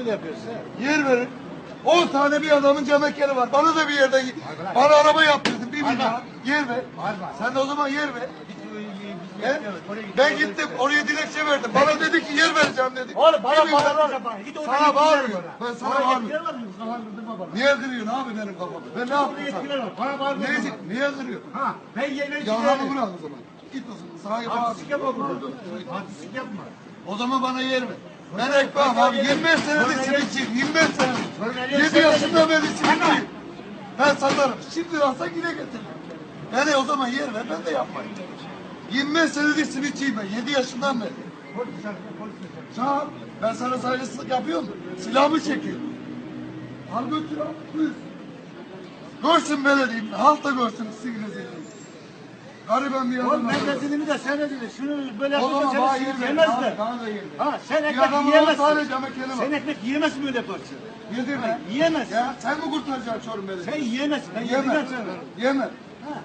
böyle yapıyorsun? Yer verin. 10 tane bir adamın cemekleri var. Bana da bir yerde bana araba yaptırdın. Bir milyar. Yer ver. Sen de o zaman yer ver. He? Ben gittim oraya dilekçe verdim. Bana dedi ki yer vereceğim dedi. Oğlum bana orada Sana var. Ben sana bağırmıyorum. Niye kırıyorsun abi benim kafamı? Ben ne yaptım sana? bağırma. Niye, kırıyorsun? Ha, ben yerine Yalanı bırak o zaman. Git o zaman. Sana yapamazsın. Artistik yapma burada. Artistik yapma. O zaman bana yer ver. Ben ekmem abi. 25 senedir simitçiyim. 25 senedir. 7 yaşında beri simitçiyim. Ben satarım. Şimdi alsa yine getiririm. Yani o zaman yer ver. Ben de yapmayayım. 25 senedir simitçiyim ben. 7 yaşından beri. Sağ ol. Ben sana saygısızlık yapıyorum. Silahımı çekiyorum. Al götür al. Buyur. Görsün belediyem. Halk da görsün sizin Gariban bir Oğlum adam. ben dediğimi de sen ne dedin? Şunu böyle seni yer ver. yemezler. Bana da ver. Ha sen ekmek adamın 10 yiyemezsin. tane camekeli var. Sen ekmek yiyemezsin böyle yaparsa. Yedi mi? Yiyemezsin. Ya sen mi kurtaracaksın Çorum Belediyesi? Sen yiyemezsin. Ben Yemem. yedim sana. Yemem. Ha.